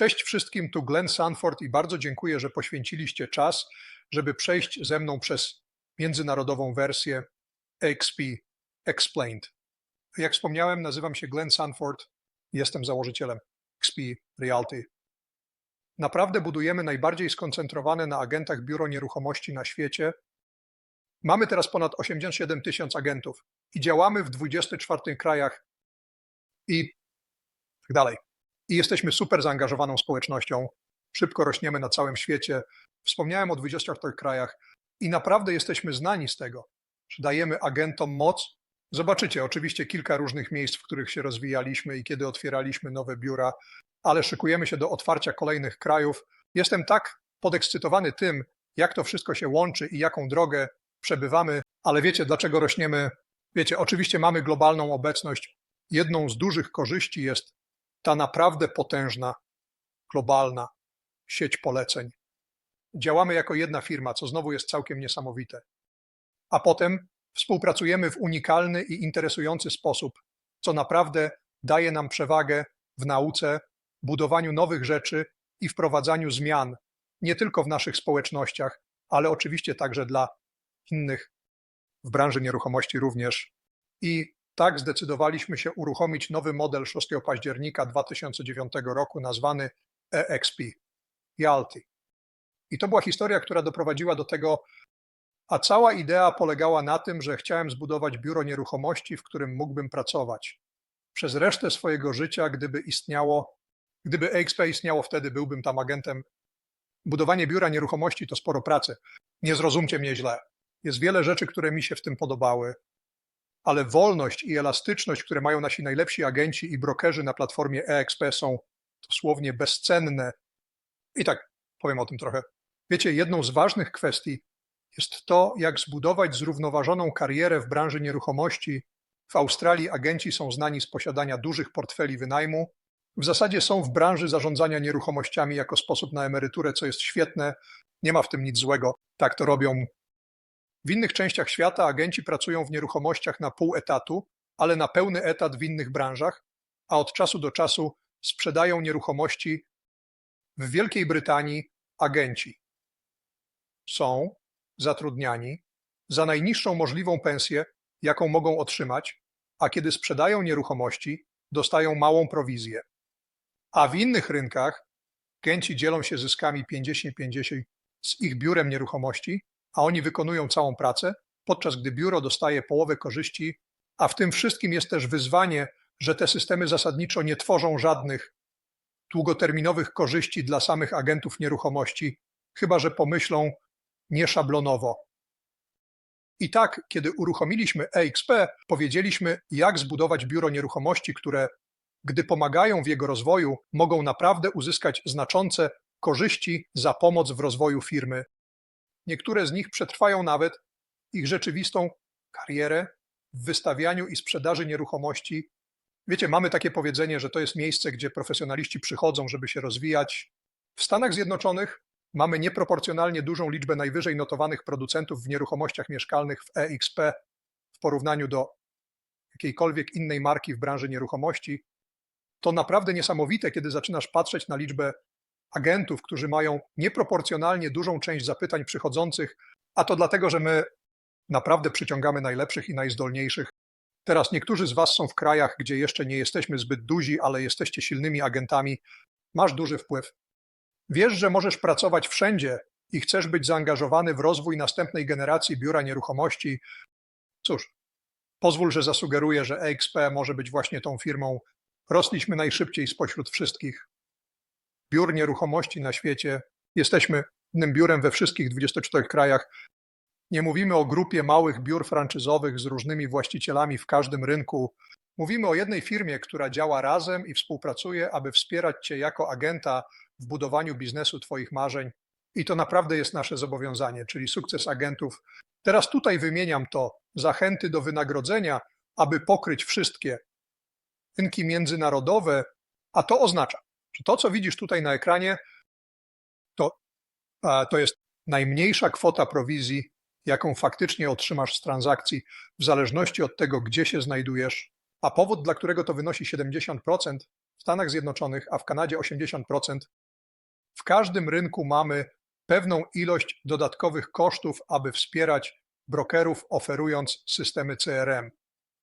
Cześć wszystkim, tu Glenn Sanford i bardzo dziękuję, że poświęciliście czas, żeby przejść ze mną przez międzynarodową wersję AXP Explained. Jak wspomniałem, nazywam się Glenn Sanford, jestem założycielem XP Realty. Naprawdę budujemy najbardziej skoncentrowane na agentach biuro nieruchomości na świecie. Mamy teraz ponad 87 tysięcy agentów i działamy w 24 krajach i tak dalej. I jesteśmy super zaangażowaną społecznością. Szybko rośniemy na całym świecie. Wspomniałem o 24 krajach i naprawdę jesteśmy znani z tego, że dajemy agentom moc. Zobaczycie oczywiście kilka różnych miejsc, w których się rozwijaliśmy i kiedy otwieraliśmy nowe biura, ale szykujemy się do otwarcia kolejnych krajów. Jestem tak podekscytowany tym, jak to wszystko się łączy i jaką drogę przebywamy, ale wiecie, dlaczego rośniemy? Wiecie, oczywiście mamy globalną obecność. Jedną z dużych korzyści jest ta naprawdę potężna, globalna sieć poleceń. Działamy jako jedna firma, co znowu jest całkiem niesamowite. A potem współpracujemy w unikalny i interesujący sposób, co naprawdę daje nam przewagę w nauce, budowaniu nowych rzeczy i wprowadzaniu zmian, nie tylko w naszych społecznościach, ale oczywiście także dla innych w branży nieruchomości również. I tak zdecydowaliśmy się uruchomić nowy model 6 października 2009 roku nazwany EXP, Yalty. I to była historia, która doprowadziła do tego, a cała idea polegała na tym, że chciałem zbudować biuro nieruchomości, w którym mógłbym pracować. Przez resztę swojego życia, gdyby istniało, gdyby EXP istniało wtedy, byłbym tam agentem. Budowanie biura nieruchomości to sporo pracy. Nie zrozumcie mnie źle. Jest wiele rzeczy, które mi się w tym podobały, ale wolność i elastyczność, które mają nasi najlepsi agenci i brokerzy na platformie EXP są dosłownie bezcenne. I tak powiem o tym trochę. Wiecie, jedną z ważnych kwestii jest to, jak zbudować zrównoważoną karierę w branży nieruchomości. W Australii agenci są znani z posiadania dużych portfeli wynajmu. W zasadzie są w branży zarządzania nieruchomościami jako sposób na emeryturę, co jest świetne. Nie ma w tym nic złego. Tak to robią w innych częściach świata agenci pracują w nieruchomościach na pół etatu, ale na pełny etat w innych branżach, a od czasu do czasu sprzedają nieruchomości. W Wielkiej Brytanii agenci są zatrudniani za najniższą możliwą pensję, jaką mogą otrzymać, a kiedy sprzedają nieruchomości, dostają małą prowizję. A w innych rynkach agenci dzielą się zyskami 50-50 z ich biurem nieruchomości, a oni wykonują całą pracę, podczas gdy biuro dostaje połowę korzyści, a w tym wszystkim jest też wyzwanie, że te systemy zasadniczo nie tworzą żadnych długoterminowych korzyści dla samych agentów nieruchomości, chyba że pomyślą nieszablonowo. I tak, kiedy uruchomiliśmy EXP, powiedzieliśmy, jak zbudować biuro nieruchomości, które, gdy pomagają w jego rozwoju, mogą naprawdę uzyskać znaczące korzyści za pomoc w rozwoju firmy Niektóre z nich przetrwają nawet ich rzeczywistą karierę w wystawianiu i sprzedaży nieruchomości. Wiecie, mamy takie powiedzenie, że to jest miejsce, gdzie profesjonaliści przychodzą, żeby się rozwijać. W Stanach Zjednoczonych mamy nieproporcjonalnie dużą liczbę najwyżej notowanych producentów w nieruchomościach mieszkalnych w EXP w porównaniu do jakiejkolwiek innej marki w branży nieruchomości. To naprawdę niesamowite, kiedy zaczynasz patrzeć na liczbę agentów, którzy mają nieproporcjonalnie dużą część zapytań przychodzących, a to dlatego, że my naprawdę przyciągamy najlepszych i najzdolniejszych. Teraz niektórzy z Was są w krajach, gdzie jeszcze nie jesteśmy zbyt duzi, ale jesteście silnymi agentami. Masz duży wpływ. Wiesz, że możesz pracować wszędzie i chcesz być zaangażowany w rozwój następnej generacji biura nieruchomości. Cóż, pozwól, że zasugeruję, że EXP może być właśnie tą firmą. Rosliśmy najszybciej spośród wszystkich biur nieruchomości na świecie. Jesteśmy jednym biurem we wszystkich 24 krajach. Nie mówimy o grupie małych biur franczyzowych z różnymi właścicielami w każdym rynku. Mówimy o jednej firmie, która działa razem i współpracuje, aby wspierać Cię jako agenta w budowaniu biznesu Twoich marzeń. I to naprawdę jest nasze zobowiązanie, czyli sukces agentów. Teraz tutaj wymieniam to zachęty do wynagrodzenia, aby pokryć wszystkie rynki międzynarodowe, a to oznacza to, co widzisz tutaj na ekranie, to, to jest najmniejsza kwota prowizji, jaką faktycznie otrzymasz z transakcji, w zależności od tego, gdzie się znajdujesz, a powód, dla którego to wynosi 70%, w Stanach Zjednoczonych, a w Kanadzie 80%. W każdym rynku mamy pewną ilość dodatkowych kosztów, aby wspierać brokerów, oferując systemy CRM,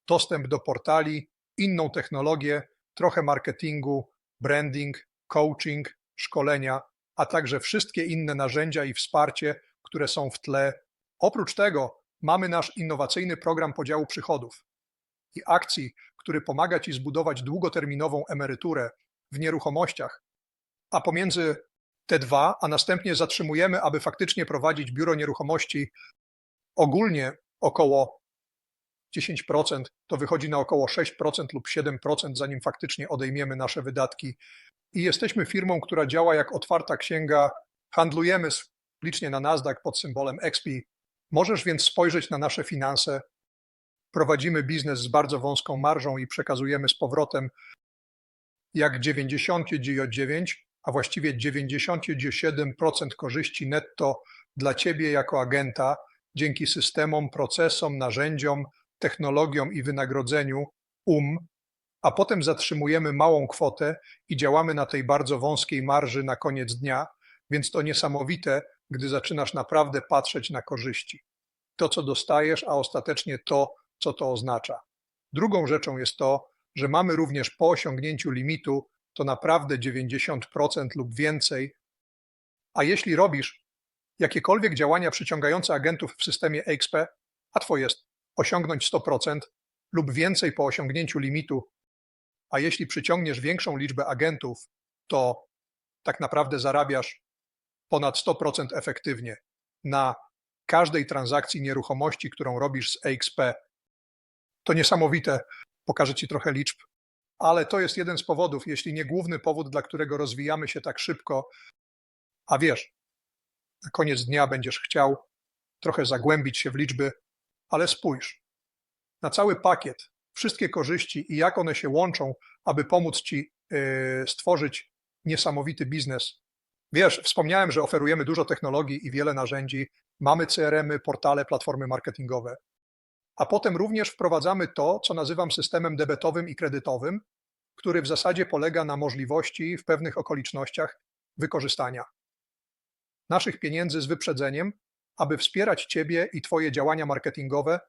dostęp do portali, inną technologię, trochę marketingu, branding, coaching, szkolenia, a także wszystkie inne narzędzia i wsparcie, które są w tle. Oprócz tego mamy nasz innowacyjny program podziału przychodów i akcji, który pomaga Ci zbudować długoterminową emeryturę w nieruchomościach, a pomiędzy te dwa, a następnie zatrzymujemy, aby faktycznie prowadzić biuro nieruchomości ogólnie około 10%, to wychodzi na około 6% lub 7%, zanim faktycznie odejmiemy nasze wydatki. I jesteśmy firmą, która działa jak otwarta księga, handlujemy licznie na Nasdaq pod symbolem XP. Możesz więc spojrzeć na nasze finanse. Prowadzimy biznes z bardzo wąską marżą i przekazujemy z powrotem jak 99, a właściwie 97% korzyści netto dla Ciebie jako agenta dzięki systemom, procesom, narzędziom, technologiom i wynagrodzeniu UM, a potem zatrzymujemy małą kwotę i działamy na tej bardzo wąskiej marży na koniec dnia, więc to niesamowite, gdy zaczynasz naprawdę patrzeć na korzyści. To, co dostajesz, a ostatecznie to, co to oznacza. Drugą rzeczą jest to, że mamy również po osiągnięciu limitu to naprawdę 90% lub więcej. A jeśli robisz jakiekolwiek działania przyciągające agentów w systemie XP, łatwo jest osiągnąć 100% lub więcej po osiągnięciu limitu. A jeśli przyciągniesz większą liczbę agentów, to tak naprawdę zarabiasz ponad 100% efektywnie na każdej transakcji nieruchomości, którą robisz z XP. To niesamowite. Pokażę Ci trochę liczb, ale to jest jeden z powodów, jeśli nie główny powód, dla którego rozwijamy się tak szybko. A wiesz, na koniec dnia będziesz chciał trochę zagłębić się w liczby, ale spójrz. Na cały pakiet, wszystkie korzyści i jak one się łączą, aby pomóc Ci yy, stworzyć niesamowity biznes. Wiesz, wspomniałem, że oferujemy dużo technologii i wiele narzędzi, mamy CRM-y, portale, platformy marketingowe, a potem również wprowadzamy to, co nazywam systemem debetowym i kredytowym, który w zasadzie polega na możliwości w pewnych okolicznościach wykorzystania naszych pieniędzy z wyprzedzeniem, aby wspierać Ciebie i Twoje działania marketingowe,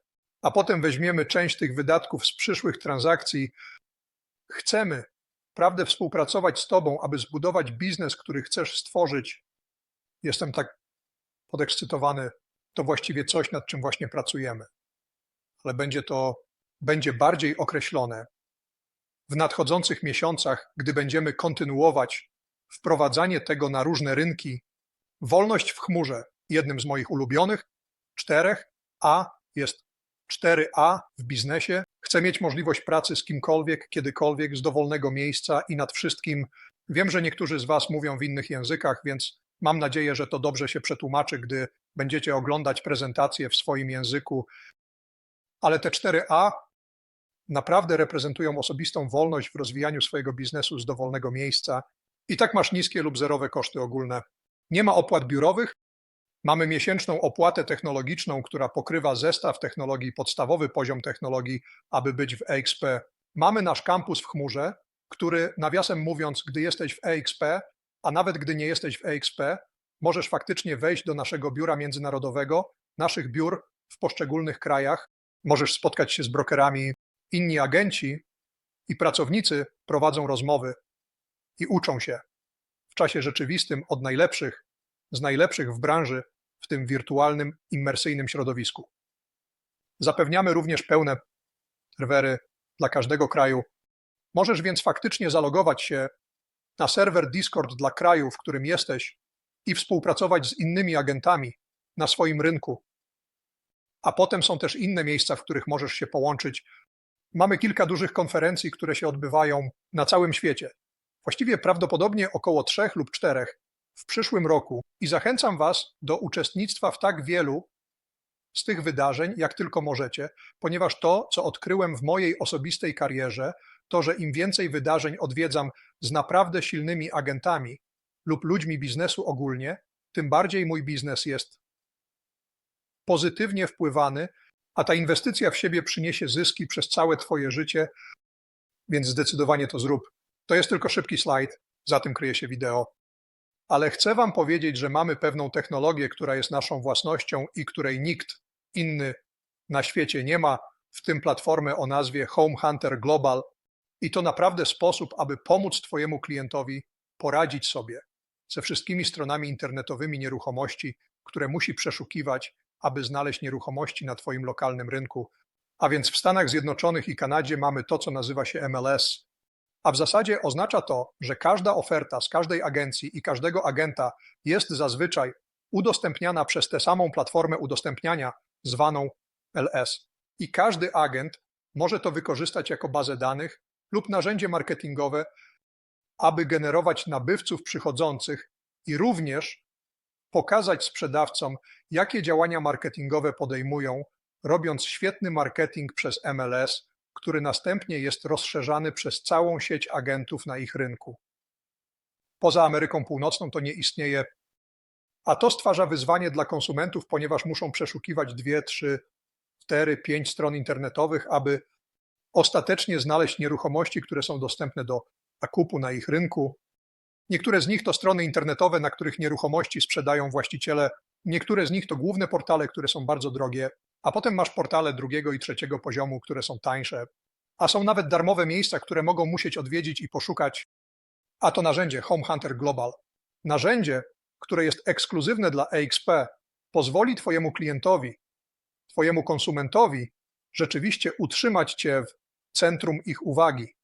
a potem weźmiemy część tych wydatków z przyszłych transakcji. Chcemy naprawdę współpracować z Tobą, aby zbudować biznes, który chcesz stworzyć. Jestem tak podekscytowany. To właściwie coś, nad czym właśnie pracujemy. Ale będzie to będzie bardziej określone w nadchodzących miesiącach, gdy będziemy kontynuować wprowadzanie tego na różne rynki. Wolność w chmurze, jednym z moich ulubionych, czterech, a jest 4A w biznesie. Chcę mieć możliwość pracy z kimkolwiek, kiedykolwiek, z dowolnego miejsca i nad wszystkim. Wiem, że niektórzy z Was mówią w innych językach, więc mam nadzieję, że to dobrze się przetłumaczy, gdy będziecie oglądać prezentację w swoim języku. Ale te 4A naprawdę reprezentują osobistą wolność w rozwijaniu swojego biznesu z dowolnego miejsca. I tak masz niskie lub zerowe koszty ogólne. Nie ma opłat biurowych, Mamy miesięczną opłatę technologiczną, która pokrywa zestaw technologii, podstawowy poziom technologii, aby być w EXP. Mamy nasz kampus w chmurze, który nawiasem mówiąc, gdy jesteś w EXP, a nawet gdy nie jesteś w EXP, możesz faktycznie wejść do naszego biura międzynarodowego, naszych biur w poszczególnych krajach, możesz spotkać się z brokerami. Inni agenci i pracownicy prowadzą rozmowy i uczą się w czasie rzeczywistym od najlepszych z najlepszych w branży w tym wirtualnym, immersyjnym środowisku. Zapewniamy również pełne serwery dla każdego kraju. Możesz więc faktycznie zalogować się na serwer Discord dla kraju, w którym jesteś i współpracować z innymi agentami na swoim rynku. A potem są też inne miejsca, w których możesz się połączyć. Mamy kilka dużych konferencji, które się odbywają na całym świecie. Właściwie prawdopodobnie około trzech lub czterech w przyszłym roku i zachęcam Was do uczestnictwa w tak wielu z tych wydarzeń, jak tylko możecie, ponieważ to, co odkryłem w mojej osobistej karierze, to, że im więcej wydarzeń odwiedzam z naprawdę silnymi agentami lub ludźmi biznesu ogólnie, tym bardziej mój biznes jest pozytywnie wpływany, a ta inwestycja w siebie przyniesie zyski przez całe Twoje życie, więc zdecydowanie to zrób. To jest tylko szybki slajd, za tym kryje się wideo. Ale chcę Wam powiedzieć, że mamy pewną technologię, która jest naszą własnością i której nikt inny na świecie nie ma, w tym platformę o nazwie Home Hunter Global. I to naprawdę sposób, aby pomóc Twojemu klientowi poradzić sobie ze wszystkimi stronami internetowymi nieruchomości, które musi przeszukiwać, aby znaleźć nieruchomości na Twoim lokalnym rynku. A więc w Stanach Zjednoczonych i Kanadzie mamy to, co nazywa się MLS, a w zasadzie oznacza to, że każda oferta z każdej agencji i każdego agenta jest zazwyczaj udostępniana przez tę samą platformę udostępniania zwaną LS. I każdy agent może to wykorzystać jako bazę danych lub narzędzie marketingowe, aby generować nabywców przychodzących i również pokazać sprzedawcom, jakie działania marketingowe podejmują, robiąc świetny marketing przez MLS, który następnie jest rozszerzany przez całą sieć agentów na ich rynku. Poza Ameryką Północną to nie istnieje, a to stwarza wyzwanie dla konsumentów, ponieważ muszą przeszukiwać dwie, trzy, cztery, pięć stron internetowych, aby ostatecznie znaleźć nieruchomości, które są dostępne do zakupu na ich rynku. Niektóre z nich to strony internetowe, na których nieruchomości sprzedają właściciele. Niektóre z nich to główne portale, które są bardzo drogie, a potem masz portale drugiego i trzeciego poziomu, które są tańsze, a są nawet darmowe miejsca, które mogą musieć odwiedzić i poszukać. A to narzędzie Home Hunter Global. Narzędzie, które jest ekskluzywne dla EXP, pozwoli Twojemu klientowi, Twojemu konsumentowi rzeczywiście utrzymać Cię w centrum ich uwagi.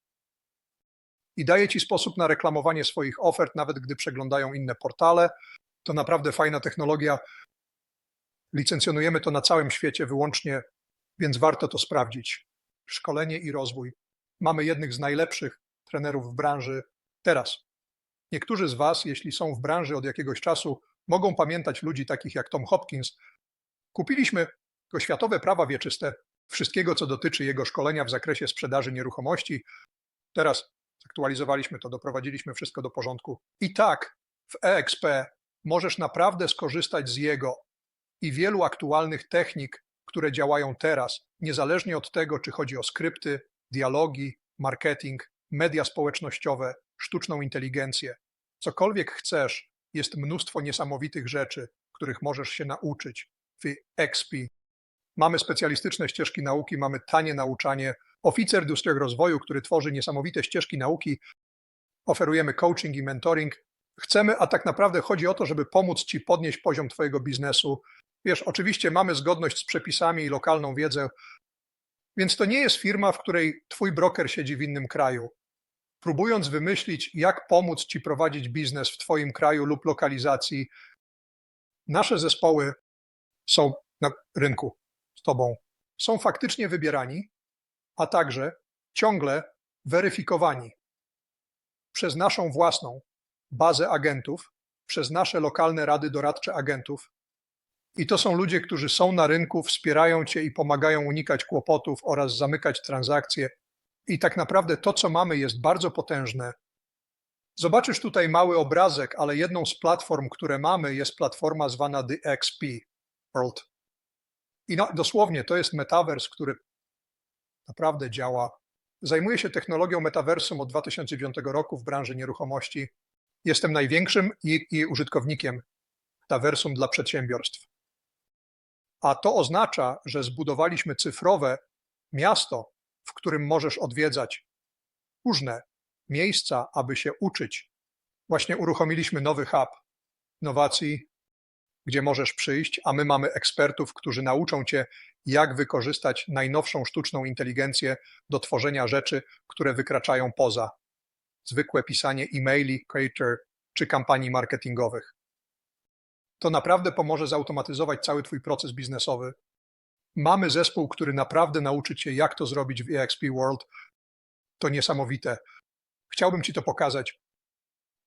I daje Ci sposób na reklamowanie swoich ofert, nawet gdy przeglądają inne portale. To naprawdę fajna technologia, Licencjonujemy to na całym świecie wyłącznie, więc warto to sprawdzić. Szkolenie i rozwój. Mamy jednych z najlepszych trenerów w branży teraz. Niektórzy z Was, jeśli są w branży od jakiegoś czasu, mogą pamiętać ludzi takich jak Tom Hopkins. Kupiliśmy go światowe prawa wieczyste wszystkiego, co dotyczy jego szkolenia w zakresie sprzedaży nieruchomości. Teraz zaktualizowaliśmy to, doprowadziliśmy wszystko do porządku. I tak w EXP możesz naprawdę skorzystać z jego i wielu aktualnych technik, które działają teraz, niezależnie od tego, czy chodzi o skrypty, dialogi, marketing, media społecznościowe, sztuczną inteligencję. Cokolwiek chcesz, jest mnóstwo niesamowitych rzeczy, których możesz się nauczyć w XP. Mamy specjalistyczne ścieżki nauki, mamy tanie nauczanie, oficer Dustriego Rozwoju, który tworzy niesamowite ścieżki nauki, oferujemy coaching i mentoring. Chcemy, a tak naprawdę chodzi o to, żeby pomóc Ci podnieść poziom Twojego biznesu, Wiesz, oczywiście mamy zgodność z przepisami i lokalną wiedzę, więc to nie jest firma, w której twój broker siedzi w innym kraju. Próbując wymyślić, jak pomóc ci prowadzić biznes w twoim kraju lub lokalizacji, nasze zespoły są na rynku z tobą. Są faktycznie wybierani, a także ciągle weryfikowani przez naszą własną bazę agentów, przez nasze lokalne rady doradcze agentów, i to są ludzie, którzy są na rynku, wspierają cię i pomagają unikać kłopotów oraz zamykać transakcje. I tak naprawdę to, co mamy, jest bardzo potężne. Zobaczysz tutaj mały obrazek, ale jedną z platform, które mamy, jest platforma zwana The XP World. I dosłownie to jest metavers, który naprawdę działa. Zajmuję się technologią metaversum od 2009 roku w branży nieruchomości. Jestem największym i użytkownikiem metaversum dla przedsiębiorstw a to oznacza, że zbudowaliśmy cyfrowe miasto, w którym możesz odwiedzać różne miejsca, aby się uczyć. Właśnie uruchomiliśmy nowy hub innowacji, gdzie możesz przyjść, a my mamy ekspertów, którzy nauczą cię, jak wykorzystać najnowszą sztuczną inteligencję do tworzenia rzeczy, które wykraczają poza zwykłe pisanie e-maili, Creator czy kampanii marketingowych to naprawdę pomoże zautomatyzować cały Twój proces biznesowy. Mamy zespół, który naprawdę nauczy Cię, jak to zrobić w EXP World. To niesamowite. Chciałbym Ci to pokazać.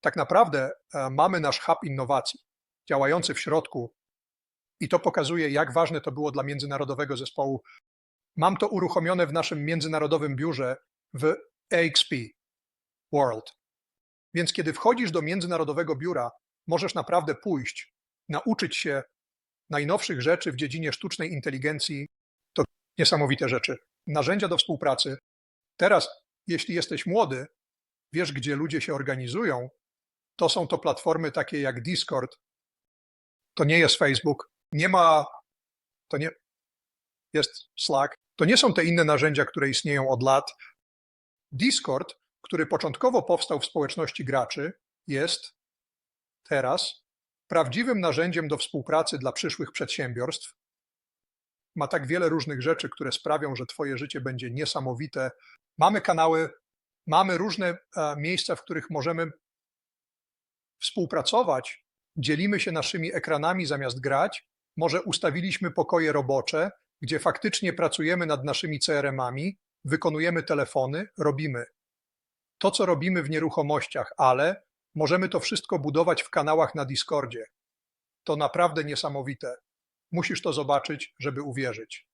Tak naprawdę e, mamy nasz hub innowacji działający w środku i to pokazuje, jak ważne to było dla międzynarodowego zespołu. Mam to uruchomione w naszym międzynarodowym biurze w EXP World. Więc kiedy wchodzisz do międzynarodowego biura, możesz naprawdę pójść nauczyć się najnowszych rzeczy w dziedzinie sztucznej inteligencji, to niesamowite rzeczy. Narzędzia do współpracy. Teraz, jeśli jesteś młody wiesz, gdzie ludzie się organizują, to są to platformy takie jak Discord. To nie jest Facebook. Nie ma, to nie, jest Slack. To nie są te inne narzędzia, które istnieją od lat. Discord, który początkowo powstał w społeczności graczy, jest teraz prawdziwym narzędziem do współpracy dla przyszłych przedsiębiorstw. Ma tak wiele różnych rzeczy, które sprawią, że Twoje życie będzie niesamowite. Mamy kanały, mamy różne e, miejsca, w których możemy współpracować. Dzielimy się naszymi ekranami zamiast grać. Może ustawiliśmy pokoje robocze, gdzie faktycznie pracujemy nad naszymi CRM-ami, wykonujemy telefony, robimy to, co robimy w nieruchomościach, ale możemy to wszystko budować w kanałach na Discordzie. To naprawdę niesamowite. Musisz to zobaczyć, żeby uwierzyć.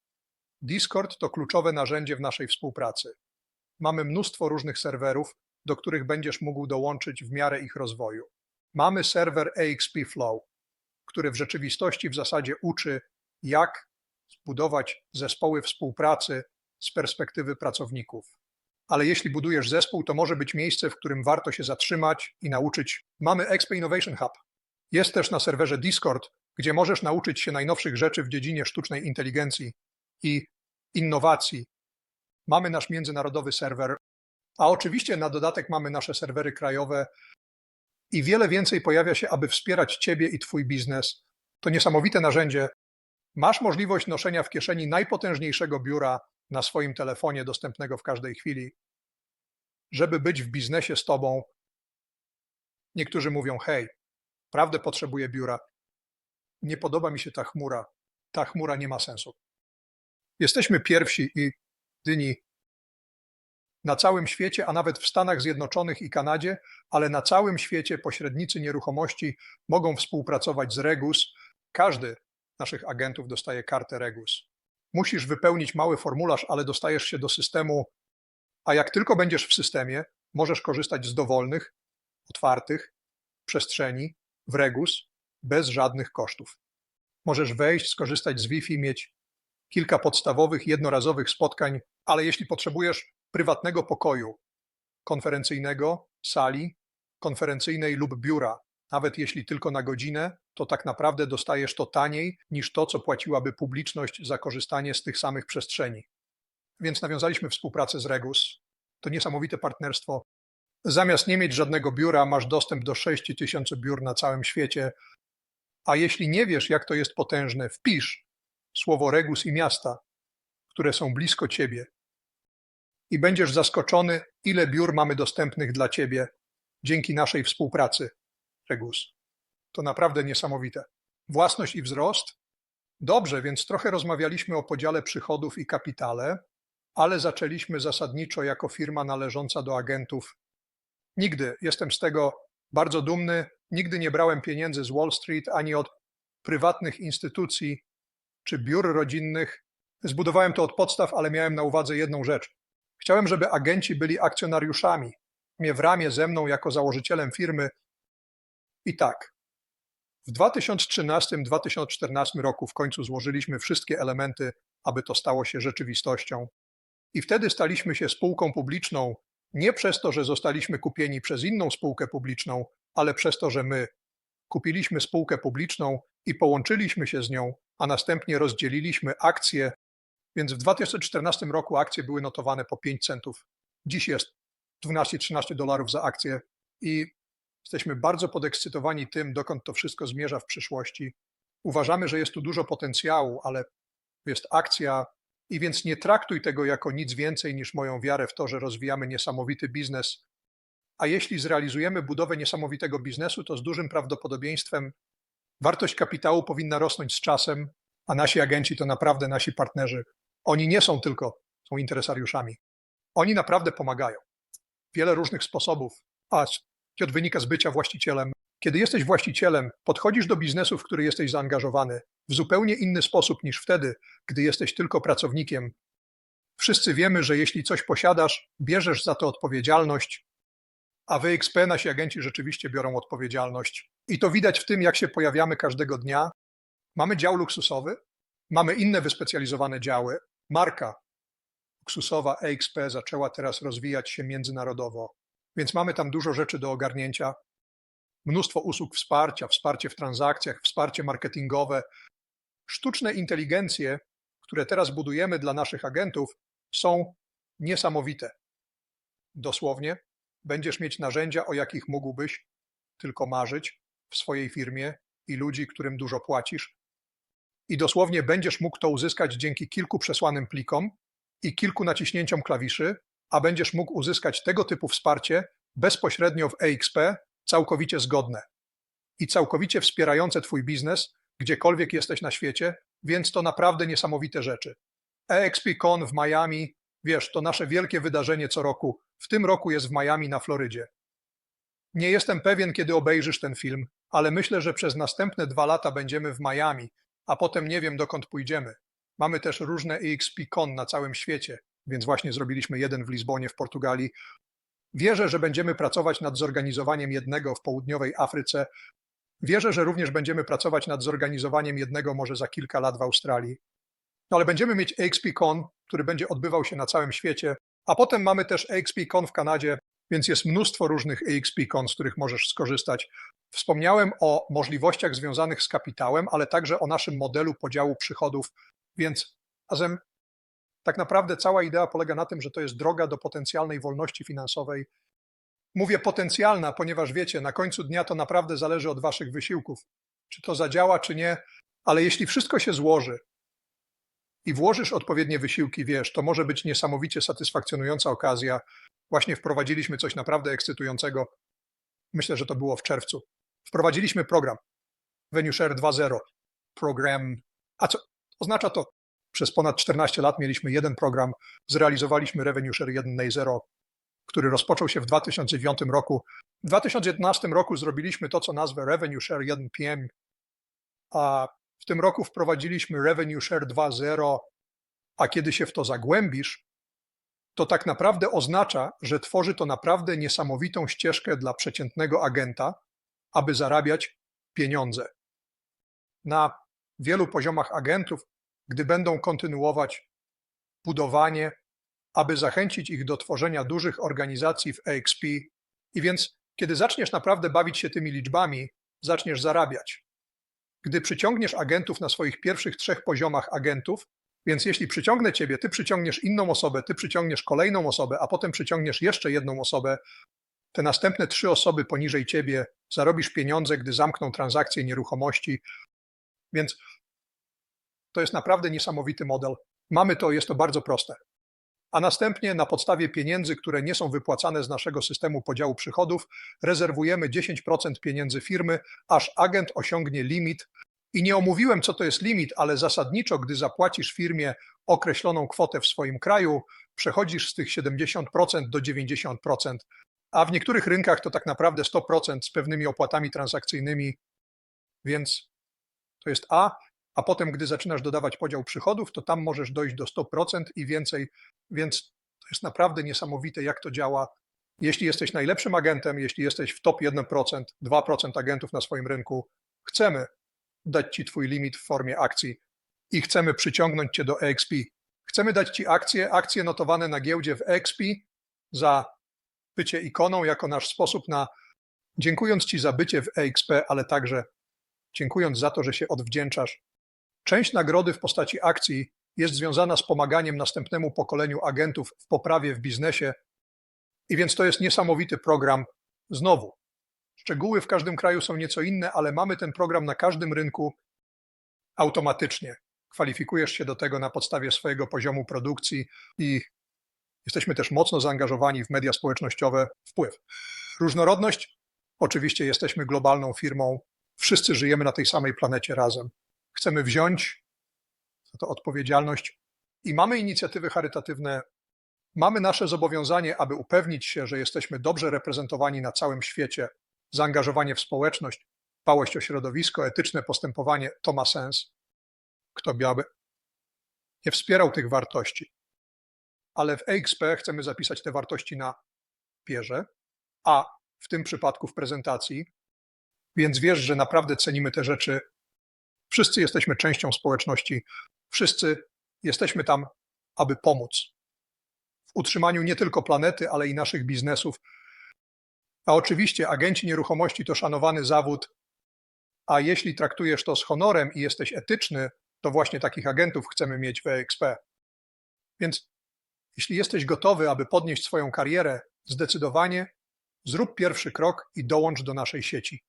Discord to kluczowe narzędzie w naszej współpracy. Mamy mnóstwo różnych serwerów, do których będziesz mógł dołączyć w miarę ich rozwoju. Mamy serwer AXP Flow, który w rzeczywistości w zasadzie uczy, jak zbudować zespoły współpracy z perspektywy pracowników. Ale jeśli budujesz zespół, to może być miejsce, w którym warto się zatrzymać i nauczyć. Mamy XP Innovation Hub. Jest też na serwerze Discord, gdzie możesz nauczyć się najnowszych rzeczy w dziedzinie sztucznej inteligencji i innowacji. Mamy nasz międzynarodowy serwer, a oczywiście na dodatek mamy nasze serwery krajowe i wiele więcej pojawia się, aby wspierać Ciebie i Twój biznes. To niesamowite narzędzie. Masz możliwość noszenia w kieszeni najpotężniejszego biura na swoim telefonie, dostępnego w każdej chwili, żeby być w biznesie z Tobą. Niektórzy mówią: Hej, prawdę potrzebuję biura. Nie podoba mi się ta chmura. Ta chmura nie ma sensu. Jesteśmy pierwsi i dyni na całym świecie, a nawet w Stanach Zjednoczonych i Kanadzie, ale na całym świecie pośrednicy nieruchomości mogą współpracować z Regus. Każdy naszych agentów dostaje kartę Regus. Musisz wypełnić mały formularz, ale dostajesz się do systemu, a jak tylko będziesz w systemie, możesz korzystać z dowolnych, otwartych przestrzeni w Regus bez żadnych kosztów. Możesz wejść, skorzystać z Wi-Fi, mieć kilka podstawowych, jednorazowych spotkań, ale jeśli potrzebujesz prywatnego pokoju konferencyjnego, sali konferencyjnej lub biura, nawet jeśli tylko na godzinę, to tak naprawdę dostajesz to taniej niż to, co płaciłaby publiczność za korzystanie z tych samych przestrzeni. Więc nawiązaliśmy współpracę z Regus. To niesamowite partnerstwo. Zamiast nie mieć żadnego biura, masz dostęp do 6000 biur na całym świecie. A jeśli nie wiesz, jak to jest potężne, wpisz słowo Regus i miasta, które są blisko ciebie i będziesz zaskoczony, ile biur mamy dostępnych dla Ciebie dzięki naszej współpracy, Regus. To naprawdę niesamowite. Własność i wzrost? Dobrze, więc trochę rozmawialiśmy o podziale przychodów i kapitale, ale zaczęliśmy zasadniczo jako firma należąca do agentów. Nigdy, jestem z tego bardzo dumny, nigdy nie brałem pieniędzy z Wall Street ani od prywatnych instytucji czy biur rodzinnych. Zbudowałem to od podstaw, ale miałem na uwadze jedną rzecz. Chciałem, żeby agenci byli akcjonariuszami, mnie w ramię ze mną jako założycielem firmy. I tak, w 2013-2014 roku w końcu złożyliśmy wszystkie elementy, aby to stało się rzeczywistością. I wtedy staliśmy się spółką publiczną nie przez to, że zostaliśmy kupieni przez inną spółkę publiczną, ale przez to, że my kupiliśmy spółkę publiczną i połączyliśmy się z nią, a następnie rozdzieliliśmy akcje więc w 2014 roku akcje były notowane po 5 centów. Dziś jest 12-13 dolarów za akcję i jesteśmy bardzo podekscytowani tym, dokąd to wszystko zmierza w przyszłości. Uważamy, że jest tu dużo potencjału, ale jest akcja i więc nie traktuj tego jako nic więcej niż moją wiarę w to, że rozwijamy niesamowity biznes. A jeśli zrealizujemy budowę niesamowitego biznesu, to z dużym prawdopodobieństwem wartość kapitału powinna rosnąć z czasem, a nasi agenci to naprawdę nasi partnerzy. Oni nie są tylko są interesariuszami. Oni naprawdę pomagają. Wiele różnych sposobów, a to wynika z bycia właścicielem. Kiedy jesteś właścicielem, podchodzisz do biznesu, w który jesteś zaangażowany w zupełnie inny sposób niż wtedy, gdy jesteś tylko pracownikiem. Wszyscy wiemy, że jeśli coś posiadasz, bierzesz za to odpowiedzialność, a wy XP nasi agenci rzeczywiście biorą odpowiedzialność. I to widać w tym, jak się pojawiamy każdego dnia. Mamy dział luksusowy, mamy inne wyspecjalizowane działy, Marka luksusowa EXP zaczęła teraz rozwijać się międzynarodowo. Więc mamy tam dużo rzeczy do ogarnięcia, mnóstwo usług wsparcia, wsparcie w transakcjach, wsparcie marketingowe. Sztuczne inteligencje, które teraz budujemy dla naszych agentów, są niesamowite. Dosłownie będziesz mieć narzędzia, o jakich mógłbyś tylko marzyć w swojej firmie i ludzi, którym dużo płacisz. I dosłownie będziesz mógł to uzyskać dzięki kilku przesłanym plikom i kilku naciśnięciom klawiszy, a będziesz mógł uzyskać tego typu wsparcie bezpośrednio w EXP, całkowicie zgodne i całkowicie wspierające Twój biznes, gdziekolwiek jesteś na świecie, więc to naprawdę niesamowite rzeczy. EXPCon w Miami, wiesz, to nasze wielkie wydarzenie co roku. W tym roku jest w Miami na Florydzie. Nie jestem pewien, kiedy obejrzysz ten film, ale myślę, że przez następne dwa lata będziemy w Miami, a potem nie wiem, dokąd pójdziemy. Mamy też różne EXPCon na całym świecie, więc właśnie zrobiliśmy jeden w Lizbonie w Portugalii. Wierzę, że będziemy pracować nad zorganizowaniem jednego w południowej Afryce. Wierzę, że również będziemy pracować nad zorganizowaniem jednego może za kilka lat w Australii. No ale będziemy mieć EXPCon, który będzie odbywał się na całym świecie, a potem mamy też EXPCon w Kanadzie, więc jest mnóstwo różnych EXPCon, z których możesz skorzystać. Wspomniałem o możliwościach związanych z kapitałem, ale także o naszym modelu podziału przychodów, więc razem tak naprawdę cała idea polega na tym, że to jest droga do potencjalnej wolności finansowej. Mówię potencjalna, ponieważ wiecie, na końcu dnia to naprawdę zależy od waszych wysiłków, czy to zadziała, czy nie, ale jeśli wszystko się złoży i włożysz odpowiednie wysiłki, wiesz, to może być niesamowicie satysfakcjonująca okazja. Właśnie wprowadziliśmy coś naprawdę ekscytującego. Myślę, że to było w czerwcu. Wprowadziliśmy program VenueShare 2.0. Program. A co oznacza to? Przez ponad 14 lat mieliśmy jeden program, zrealizowaliśmy Revenue Share 1.0, który rozpoczął się w 2009 roku. W 2011 roku zrobiliśmy to, co nazwę Revenue Share 1 PM, a w tym roku wprowadziliśmy Revenue Share 2.0, a kiedy się w to zagłębisz, to tak naprawdę oznacza, że tworzy to naprawdę niesamowitą ścieżkę dla przeciętnego agenta, aby zarabiać pieniądze. Na wielu poziomach agentów gdy będą kontynuować budowanie, aby zachęcić ich do tworzenia dużych organizacji w EXP. I więc, kiedy zaczniesz naprawdę bawić się tymi liczbami, zaczniesz zarabiać. Gdy przyciągniesz agentów na swoich pierwszych trzech poziomach agentów, więc jeśli przyciągnę ciebie, ty przyciągniesz inną osobę, ty przyciągniesz kolejną osobę, a potem przyciągniesz jeszcze jedną osobę, te następne trzy osoby poniżej ciebie zarobisz pieniądze, gdy zamkną transakcje nieruchomości. Więc to jest naprawdę niesamowity model. Mamy to, jest to bardzo proste. A następnie na podstawie pieniędzy, które nie są wypłacane z naszego systemu podziału przychodów, rezerwujemy 10% pieniędzy firmy, aż agent osiągnie limit. I nie omówiłem, co to jest limit, ale zasadniczo, gdy zapłacisz firmie określoną kwotę w swoim kraju, przechodzisz z tych 70% do 90%, a w niektórych rynkach to tak naprawdę 100% z pewnymi opłatami transakcyjnymi. Więc to jest A a potem, gdy zaczynasz dodawać podział przychodów, to tam możesz dojść do 100% i więcej, więc to jest naprawdę niesamowite, jak to działa. Jeśli jesteś najlepszym agentem, jeśli jesteś w top 1%, 2% agentów na swoim rynku, chcemy dać Ci Twój limit w formie akcji i chcemy przyciągnąć Cię do EXP. Chcemy dać Ci akcje, akcje notowane na giełdzie w EXP za bycie ikoną jako nasz sposób na, dziękując Ci za bycie w EXP, ale także dziękując za to, że się odwdzięczasz Część nagrody w postaci akcji jest związana z pomaganiem następnemu pokoleniu agentów w poprawie w biznesie. I więc to jest niesamowity program. Znowu, szczegóły w każdym kraju są nieco inne, ale mamy ten program na każdym rynku automatycznie. Kwalifikujesz się do tego na podstawie swojego poziomu produkcji i jesteśmy też mocno zaangażowani w media społecznościowe. Wpływ. Różnorodność. Oczywiście jesteśmy globalną firmą. Wszyscy żyjemy na tej samej planecie razem chcemy wziąć za to odpowiedzialność i mamy inicjatywy charytatywne, mamy nasze zobowiązanie, aby upewnić się, że jesteśmy dobrze reprezentowani na całym świecie. Zaangażowanie w społeczność, dbałość o środowisko, etyczne postępowanie to ma sens. Kto by nie wspierał tych wartości. Ale w EXP chcemy zapisać te wartości na pierze, a w tym przypadku w prezentacji, więc wiesz, że naprawdę cenimy te rzeczy Wszyscy jesteśmy częścią społeczności, wszyscy jesteśmy tam, aby pomóc w utrzymaniu nie tylko planety, ale i naszych biznesów. A oczywiście agenci nieruchomości to szanowany zawód, a jeśli traktujesz to z honorem i jesteś etyczny, to właśnie takich agentów chcemy mieć w EXP. Więc jeśli jesteś gotowy, aby podnieść swoją karierę, zdecydowanie zrób pierwszy krok i dołącz do naszej sieci.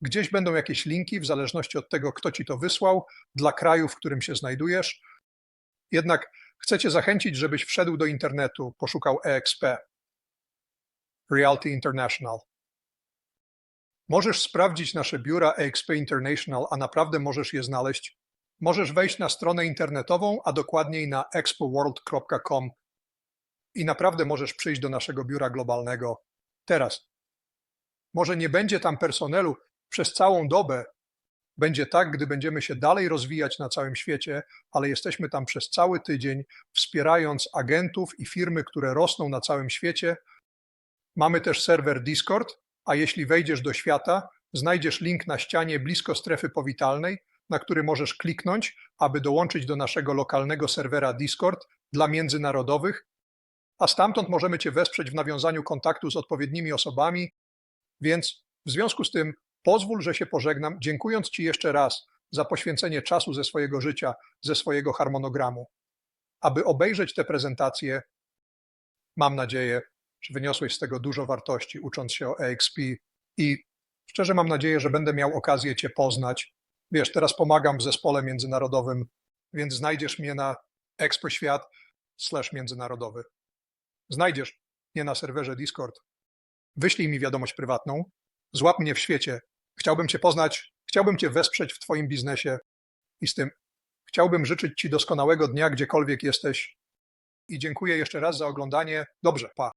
Gdzieś będą jakieś linki, w zależności od tego, kto ci to wysłał, dla kraju, w którym się znajdujesz. Jednak chcę cię zachęcić, żebyś wszedł do internetu, poszukał EXP, Realty International. Możesz sprawdzić nasze biura EXP International, a naprawdę możesz je znaleźć. Możesz wejść na stronę internetową, a dokładniej na expoworld.com i naprawdę możesz przyjść do naszego biura globalnego teraz. Może nie będzie tam personelu przez całą dobę. Będzie tak, gdy będziemy się dalej rozwijać na całym świecie, ale jesteśmy tam przez cały tydzień, wspierając agentów i firmy, które rosną na całym świecie. Mamy też serwer Discord, a jeśli wejdziesz do świata, znajdziesz link na ścianie blisko strefy powitalnej, na który możesz kliknąć, aby dołączyć do naszego lokalnego serwera Discord dla międzynarodowych, a stamtąd możemy Cię wesprzeć w nawiązaniu kontaktu z odpowiednimi osobami. Więc w związku z tym pozwól, że się pożegnam, dziękując Ci jeszcze raz za poświęcenie czasu ze swojego życia, ze swojego harmonogramu. Aby obejrzeć tę prezentację, mam nadzieję, że wyniosłeś z tego dużo wartości, ucząc się o EXP i szczerze mam nadzieję, że będę miał okazję Cię poznać. Wiesz, teraz pomagam w zespole międzynarodowym, więc znajdziesz mnie na expoświat slash międzynarodowy. Znajdziesz mnie na serwerze Discord. Wyślij mi wiadomość prywatną. Złap mnie w świecie. Chciałbym Cię poznać, chciałbym Cię wesprzeć w Twoim biznesie i z tym chciałbym życzyć Ci doskonałego dnia, gdziekolwiek jesteś. I dziękuję jeszcze raz za oglądanie. Dobrze, pa.